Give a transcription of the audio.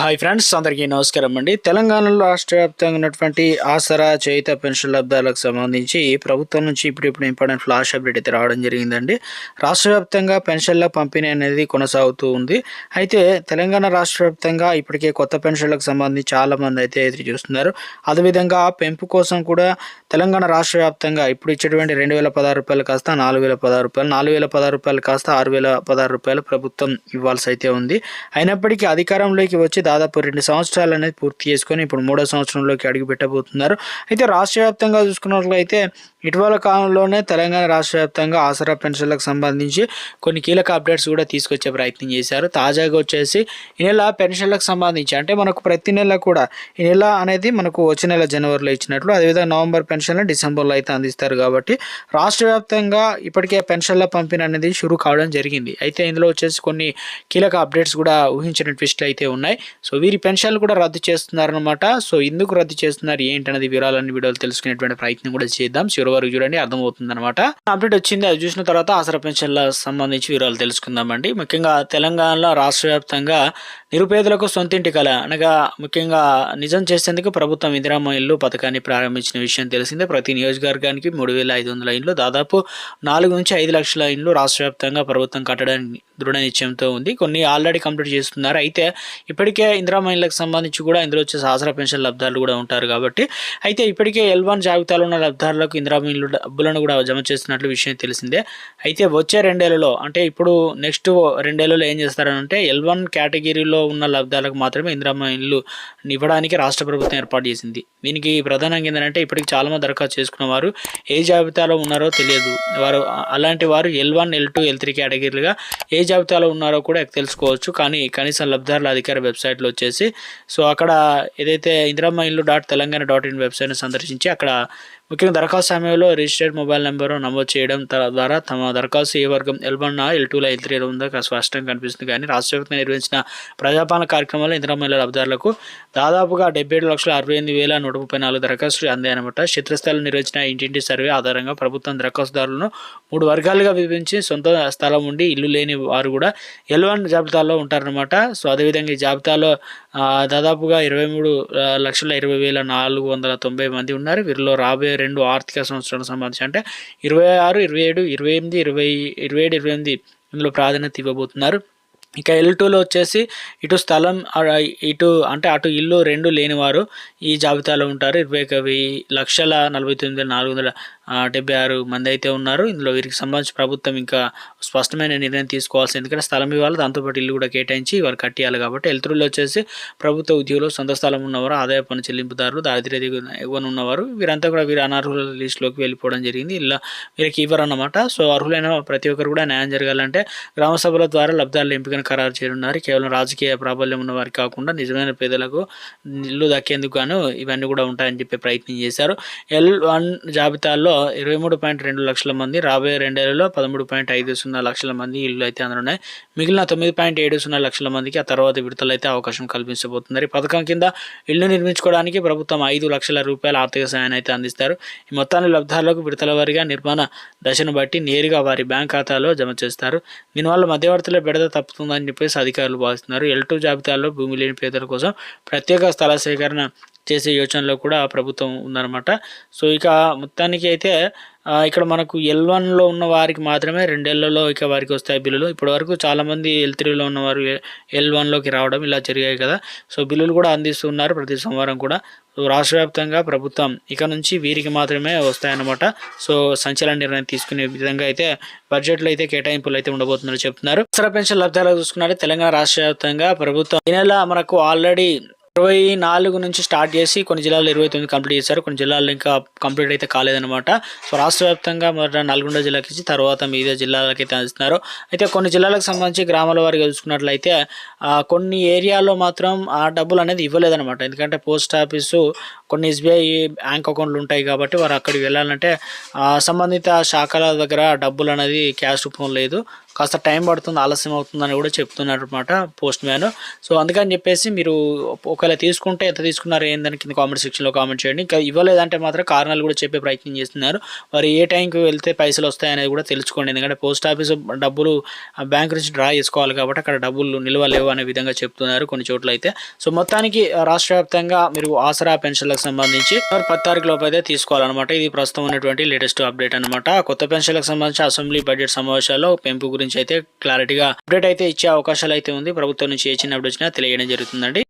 Hi friends అందరికీ నమస్కారం అండి. తెలంగాణలో రాష్ట్ర వ్యాప్తంగా ఉన్నటువంటి ఆసరా చేయిత పెన్షన్ లబ్ధాలకు సంబంధించి ప్రభుత్వం నుంచి ఇప్పుడిప్పుడు ఇంపార్టెంట్ ఫ్లాష్ అప్డేట్ అయితే రావడం జరిగిందండి. రాష్ట్ర వ్యాప్తంగా పెన్షన్ల పంపిణీ అనేది కొనసాగుతూ ఉంది. అయితే తెలంగాణ రాష్ట్ర వ్యాప్తంగా ఇప్పటికే కొత్త పెన్షన్లకు సంబంధించి చాలా మంది అయితే ఎదురు చూస్తున్నారు. అదేవిధంగా పెంపు కోసం కూడా తెలంగాణ రాష్ట్ర వ్యాప్తంగా ఇప్పుడు ఇచ్చేటువంటి రెండు వేల పదహారు రూపాయలు కాస్త నాలుగు వేల పదహారు రూపాయలు నాలుగు వేల పదహారు రూపాయలు కాస్త ఆరు వేల పదహారు రూపాయలు ప్రభుత్వం ఇవ్వాల్సి అయితే ఉంది. అయినప్పటికీ అధికారంలోకి వచ్చి దాదాపు రెండు సంవత్సరాలు అనేది పూర్తి చేసుకొని ఇప్పుడు మూడో సంవత్సరంలోకి అడుగు పెట్టబోతున్నారు. అయితే రాష్ట్ర వ్యాప్తంగా చూసుకున్నట్లయితే ఇటీవల కాలంలోనే తెలంగాణ రాష్ట్ర వ్యాప్తంగా ఆసరా పెన్షన్లకు సంబంధించి కొన్ని కీలక అప్డేట్స్ కూడా తీసుకొచ్చే ప్రయత్నం చేశారు. తాజాగా వచ్చేసి ఈ నెల పెన్షన్లకు సంబంధించి అంటే మనకు ప్రతి నెల కూడా ఈ నెల అనేది మనకు వచ్చే నెల జనవరిలో ఇచ్చినట్లు అదేవిధంగా నవంబర్ పెన్షన్లు డిసెంబర్లో అయితే అందిస్తారు కాబట్టి రాష్ట్ర వ్యాప్తంగా ఇప్పటికే పెన్షన్ల పంపిణీ అనేది షురూ కావడం జరిగింది. అయితే ఇందులో వచ్చేసి కొన్ని కీలక అప్డేట్స్ కూడా ఊహించిన ట్విస్ట్లు అయితే ఉన్నాయి. సో వీరి పెన్షన్లు కూడా రద్దు చేస్తున్నారనమాట సో ఎందుకు రద్దు చేస్తున్నారు? ఏంటనేది వివరాలన్నీ వీడియోలు తెలుసుకునేటువంటి ప్రయత్నం కూడా చేద్దాం. చివరి వరకు చూడండి అర్థమవుతుంది అనమాట అప్డేట్ వచ్చింది అది చూసిన తర్వాత ఆసరా పెన్షన్ల సంబంధించి వివరాలు తెలుసుకుందామండి. ముఖ్యంగా తెలంగాణలో రాష్ట్ర వ్యాప్తంగా నిరుపేదలకు సొంతింటి కళ అనగా ముఖ్యంగా నిజం చేసేందుకు ప్రభుత్వం ఇందిరామ ఇల్లు పథకాన్ని ప్రారంభించిన విషయం తెలిసిందే. ప్రతి నియోజకవర్గానికి మూడు వేల ఐదు వందల ఇండ్లు దాదాపు నాలుగు నుంచి ఐదు లక్షల ఇండ్లు రాష్ట్ర వ్యాప్తంగా ప్రభుత్వం కట్టడానికి దృఢ నిశ్చయంతో ఉంది. కొన్ని ఆల్రెడీ కంప్లీట్ చేస్తున్నారు. అయితే ఇప్పటికే ఇందిరా మహిళలకు సంబంధించి కూడా ఇందులో వచ్చే ఆసరా పెన్షన్ లబ్ధారులు కూడా ఉంటారు కాబట్టి అయితే ఇప్పటికే ఎల్ వన్ జాబితాలో ఉన్న లబ్ధారులకు ఇందిరా మహిళలు డబ్బులను కూడా జమ చేస్తున్నట్లు విషయం తెలిసిందే. అయితే వచ్చే రెండేళ్ళలో అంటే ఇప్పుడు నెక్స్ట్ రెండేళ్ళలో ఏం చేస్తారంటే ఎల్ వన్ కేటగిరీలో ఉన్న లబ్ధాలకు మాత్రమే ఇందిరా మహిళలు ఇవ్వడానికి రాష్ట్ర ప్రభుత్వం ఏర్పాటు చేసింది. దీనికి ప్రధానంగా ఏంటంటే ఇప్పటికి చాలామంది దరఖాస్తు చేసుకున్నవారు ఏ జాబితాలో ఉన్నారో తెలియదు. వారు అలాంటి వారు L one L two L three కేటగిరీలుగా ఏ జాబితాలో ఉన్నారో కూడా తెలుసుకోవచ్చు. కానీ కనీసం లబ్ధారుల అధికార వెబ్సైట్లో వచ్చేసి సో అక్కడ ఏదైతే ఇందిరామ్మ ఇల్లు డాట్ తెలంగాణ డాట్ ఇన్ వెబ్సైట్ని సందర్శించి అక్కడ ముఖ్యంగా దరఖాస్తు సమయంలో రిజిస్టర్డ్ మొబైల్ నెంబర్ నమోదు చేయడం త- ద్వారా తమ దరఖాస్తు ఏ వర్గం ఎల్ వన్ ఎల్ టూలో ఎల్ త్రీలో ఉందో స్పష్టంగా కనిపిస్తుంది. కానీ రాష్ట్ర వ్యాప్తంగా నిర్వహించిన ప్రజాపాలన కార్యక్రమంలో ఇందిరమ్మ ఇళ్ళ లబ్ధారులకు దాదాపుగా డెబ్బై ఏడు లక్షల అరవై ఎనిమిది వేల నూట ముప్పై నాలుగు దరఖాస్తులు అందాయన్నమాట క్షేత్రస్థాయిలో నిర్వహించిన ఇంటింటి సర్వే ఆధారంగా ప్రభుత్వం దరఖాస్తుదారులను మూడు వర్గాలుగా విభజించి సొంత స్థలం ఉండి ఇల్లు లేని వారు కూడా ఎల్ వన్ జాబితాలో ఉంటారనమాట సో అదేవిధంగా ఈ జాబితాలో దాదాపుగా ఇరవై మూడు లక్షల ఇరవై వేల నాలుగు వందల తొంభై మంది ఉన్నారు. వీరిలో రాబోయే రెండు ఆర్థిక సంవత్సరాలకు సంబంధించి. అంటే ఇరవై ఆరు ఇరవై ఏడు ఇరవై ఎనిమిది ఇరవై ఇరవై ఏడు ఇరవై ఎనిమిది ఇందులో ప్రాధాన్యత ఇవ్వబోతున్నారు. ఇక ఎల్ టూలో వచ్చేసి ఇటు స్థలం ఇటు అంటే అటు ఇల్లు రెండు లేనివారు ఈ జాబితాలో ఉంటారు. ఇరవై ఒక వెయ్యి లక్షల నలభై తొమ్మిది వేల నాలుగు వందల డెబ్బై ఆరు మంది అయితే ఉన్నారు. ఇందులో వీరికి సంబంధించి ప్రభుత్వం ఇంకా స్పష్టమైన నిర్ణయం తీసుకోవాల్సి ఎందుకంటే స్థలం ఇవ్వాలి దాంతోపాటు ఇల్లు కూడా కేటాయించి వారు కట్టియాలి కాబట్టి ఎల్తురులో వచ్చేసి ప్రభుత్వ ఉద్యోగులు సొంత స్థలం ఉన్నవారు ఆదాయ పన్ను చెల్లింపుదారులు దారిద్ర్య దిగువన ఎగువన ఉన్నవారు వీరంతా కూడా వీరు అనర్హుల లిస్టులోకి వెళ్ళిపోవడం జరిగింది. ఇలా వీరికి ఇవ్వరు అన్నమాట సో అర్హులైన ప్రతి ఒక్కరు కూడా న్యాయం జరగాలంటే గ్రామ సభల ద్వారా లబ్ధాల ఎంపికను ఖరారు చేయనున్నారు కేవలం రాజకీయ ప్రాబల్యం ఉన్న వారికి కాకుండా నిజమైన పేదలకు ఇల్లు దక్కేందుకు గాను ఇవన్నీ కూడా ఉంటాయని చెప్పే ప్రయత్నం చేశారు. ఎల్ వన్ జాబితాల్లో ఇరవై మూడు పాయింట్ రెండు లక్షల మంది రాబోయే రెండేళ్ళలో పదమూడు పాయింట్ ఐదు సున్నా లక్షల మంది ఇల్లు అయితే అందులో మిగిలిన తొమ్మిది పాయింట్ ఏడు సున్నా లక్షల మందికి ఆ తర్వాత విడతలు అయితే అవకాశం కల్పించబోతున్నారు ఈ పథకం కింద ఇల్లు నిర్మించుకోవడానికి ప్రభుత్వం ఐదు లక్షల రూపాయల ఆర్థిక సాయాన్ని అయితే అందిస్తారు. ఈ మొత్తాన్ని లబ్ధాలకు విడతల వారిగా నిర్మాణ దశను బట్టి నేరుగా వారి బ్యాంక్ ఖాతాలో జమ చేస్తారు. దీనివల్ల మధ్యవర్తుల బెడద తప్పుతుందని చెప్పేసి అధికారులు భావిస్తున్నారు. ఎల్ టూ జాబితాలో భూమి లేని పేదల కోసం ప్రత్యేక స్థల సేకరణ చేసే యోచనలో కూడా ప్రభుత్వం ఉందన్నమాట. సో ఇక మొత్తానికి అయితే ఇక్కడ మనకు ఎల్ వన్లో ఉన్న వారికి మాత్రమే రెండేళ్ళలో ఇక వారికి వస్తాయి బిల్లులు. ఇప్పటి వరకు చాలామంది ఎల్ త్రీలో ఉన్నవారు ఎల్ వన్లోకి రావడం ఇలా జరిగాయి కదా. సో బిల్లులు కూడా అందిస్తున్నారు ప్రతి సోమవారం కూడా. రాష్ట్ర వ్యాప్తంగా ప్రభుత్వం ఇక నుంచి వీరికి మాత్రమే వస్తాయన్నమాట. సో సంచలన నిర్ణయం తీసుకునే విధంగా అయితే బడ్జెట్లో అయితే కేటాయింపులు అయితే ఉండబోతున్నారు చెప్తున్నారు. అవసర పెన్షన్ లబ్ధాలు చూసుకున్నట్టే తెలంగాణ రాష్ట్ర వ్యాప్తంగా ప్రభుత్వం ఈ నెల మనకు ఆల్రెడీ ఇరవై నాలుగు నుంచి స్టార్ట్ చేసి కొన్ని జిల్లాల్లో ఇరవై తొమ్మిది కంప్లీట్ చేశారు. కొన్ని జిల్లాల్లో ఇంకా కంప్లీట్ అయితే కాలేదనమాట సో రాష్ట్ర వ్యాప్తంగా మొదట నల్గొండ జిల్లాకి ఇచ్చి తర్వాత మిగతా జిల్లాలకి అయితే అందిస్తున్నారు. అయితే కొన్ని జిల్లాలకు సంబంధించి గ్రామాల వారికి చూసుకున్నట్లయితే కొన్ని ఏరియాలో మాత్రం ఆ డబ్బులు అనేది ఇవ్వలేదనమాట ఎందుకంటే పోస్ట్ ఆఫీసు కొన్ని ఎస్బీఐ బ్యాంక్ అకౌంట్లు ఉంటాయి కాబట్టి వారు అక్కడికి వెళ్ళాలంటే సంబంధిత శాఖల దగ్గర డబ్బులు అనేది క్యాష్ రూపంలో లేదు. కాస్త టైం పడుతుంది ఆలస్యం అవుతుందని కూడా చెప్తున్నారు అనమాట పోస్ట్ మ్యాన్. సో అందుకని చెప్పేసి మీరు ఒకవేళ తీసుకుంటే ఎంత తీసుకున్నారు ఏందని కింద కామెంట్ సెక్షన్లో కామెంట్ చేయండి. ఇంకా ఇవ్వలేదంటే మాత్రం కారణాలు కూడా చెప్పే ప్రయత్నం చేస్తున్నారు. మరి ఏ టైంకి వెళ్తే పైసలు వస్తాయి అనేది కూడా తెలుసుకోండి. ఎందుకంటే పోస్ట్ ఆఫీస్ డబ్బులు బ్యాంక్ నుంచి డ్రా చేసుకోవాలి కాబట్టి అక్కడ డబ్బులు నిల్వ లేవు అనే విధంగా చెప్తున్నారు కొన్ని చోట్ల అయితే. సో మొత్తానికి రాష్ట్ర వ్యాప్తంగా మీరు ఆసరా పెన్షన్లకు సంబంధించి మరి పది తారీఖు లోపు అయితే తీసుకోవాలన్నమాట. ఇది ప్రస్తుతం ఉన్నటువంటి లేటెస్ట్ అప్డేట్ అనమాట కొత్త పెన్షన్లకు సంబంధించి అసెంబ్లీ బడ్జెట్ సమావేశాల్లో పెంపు గురించి అయితే క్లారిటీగా అప్డేట్ అయితే ఇచ్చే అవకాశాలు అయితే ఉంది. ప్రభుత్వం నుంచి ఏ చిన్న అప్డేట్ వచ్చినా తెలియడం జరుగుతుందండి.